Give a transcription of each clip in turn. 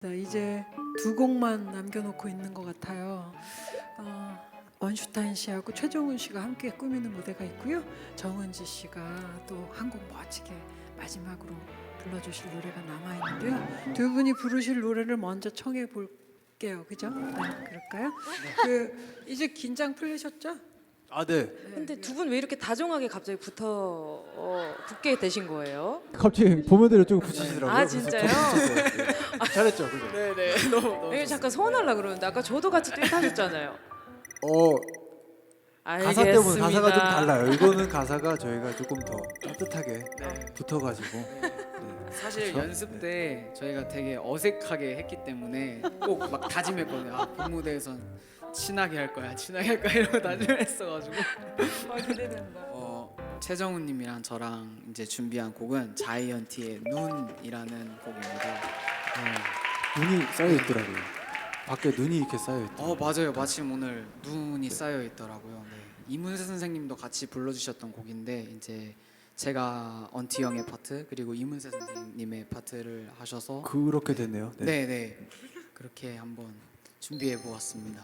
나 이제 두 곡만 남겨놓고 있는 것 같아요. 어, 원슈타인 씨하고 최종훈 씨가 함께 꾸미는 무대가 있고요. 정은지 씨가 또 한 곡 멋지게 마지막으로 불러주실 노래가 남아 있는데요. 두 분이 부르실 노래를 먼저 청해 볼게요. 그죠? 네, 그럴까요? 그 이제 긴장 풀리셨죠? 아 네. 근데 두 분 왜 이렇게 다정하게 갑자기 붙어 어, 붙게 되신 거예요? 갑자기 보면 대로 좀 붙이시더라고요. 아, 그래서 진짜요? 붙였어요. 네. 잘했죠, 그죠? 네네. 너무 너무. 이게 잠깐 서운하려 그러는데 아까 저도 같이 듀엣하셨잖아요. 어 가사 때문에. 가사가 좀 달라요. 이거는 가사가 저희가 조금 더 따뜻하게 붙어가지고 네. 사실 그렇죠? 연습 때 저희가 되게 어색하게 했기 때문에 꼭 막 다짐했거든요. 아, 본 무대에선 친하게 할 거야, 친하게 할 거야 이러고 다짐했어가지고 아, 기대된다. 어, 최정우님이랑 저랑 이제 준비한 곡은 자이언티의 눈이라는 곡입니다. 눈이 쌓여 있더라고요. 밖에 눈이 이렇게 쌓여 있더. 어 맞아요, 마침 오늘 눈이 쌓여 있더라고요. 네. 이문세 선생님도 같이 불러주셨던 곡인데 이제 제가 언티 형의 파트 그리고 이문세 선생님의 파트를 하셔서 그렇게 됐네요. 네. 네, 네. 그렇게 한번 준비해 보았습니다.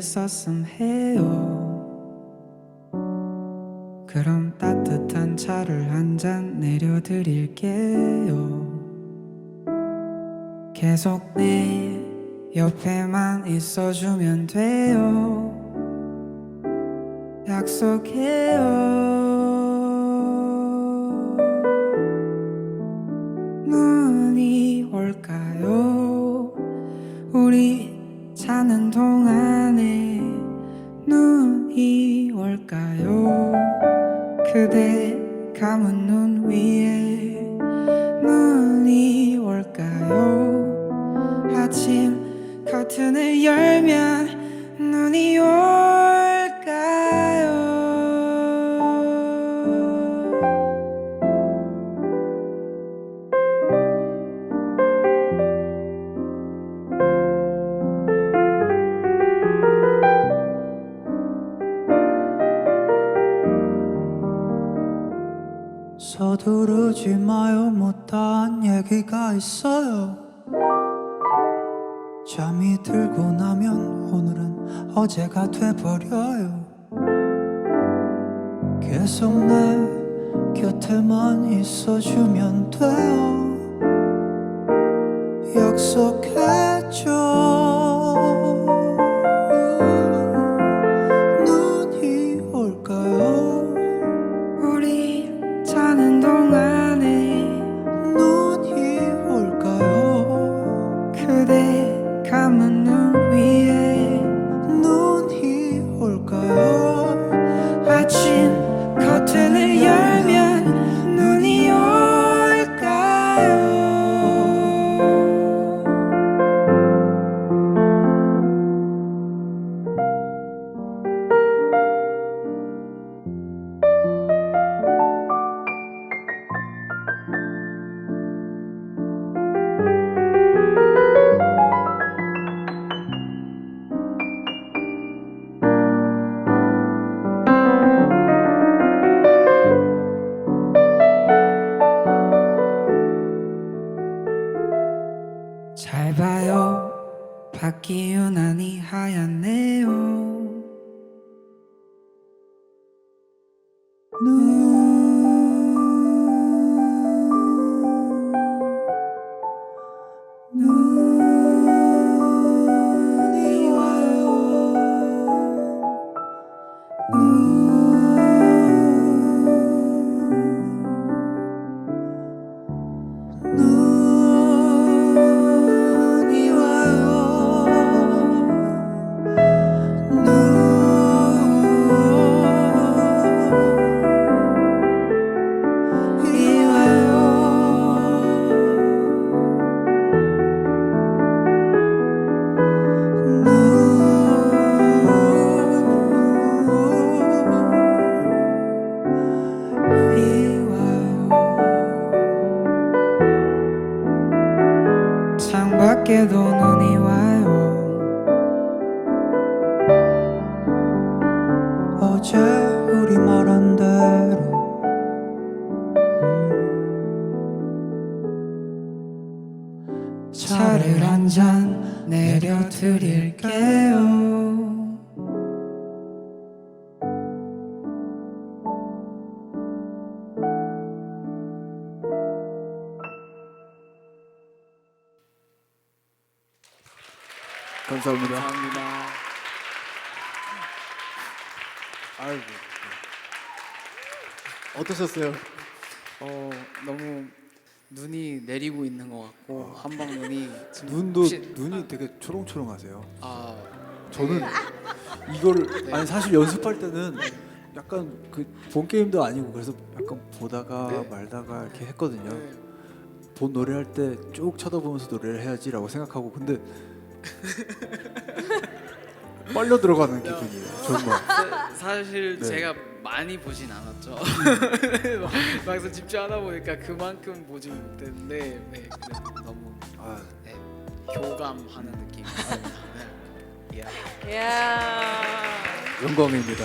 있었음 해요. 그럼 따뜻한 차를 한 잔 내려드릴게요. 계속 내 옆에만 있어주면 돼요. 약속해요. 눈이 올까요? 우리 자는 동안에 눈이 올까요? 그대 서두르지 마요. 못다한 얘기가 있어요. 잠이 들고 나면 오늘은 어제가 돼버려요. 계속 내 곁에만 있어주면 돼요. 약속했죠 봐요. 밖이 유난히 하얗네요 드릴게요 감사합니다. 감사합니다. 아이고. 어떠셨어요? 어 너무 눈이 내리고 있는 것 같고 한방 눈이 지금 눈도 혹시- 눈이 되게 초롱초롱하세요. 아 저는 이거를 아니 사실 연습할 때는 약간 그 본 게임도 아니고 그래서 약간 보다가 네. 말다가 이렇게 했거든요. 네. 본 노래할 때 쭉 쳐다보면서 노래를 해야지라고 생각하고 근데 빨려 들어가는 기분이에요. 정말. 사- 사실 네. 제가 많이 보진 않았죠. 막상 집중하다 보니까 그만큼 보진 못했는데 네, 그래도 너무 아, 네, 교감하는 느낌이었습니다. 네. 예. 이야. 영광입니다.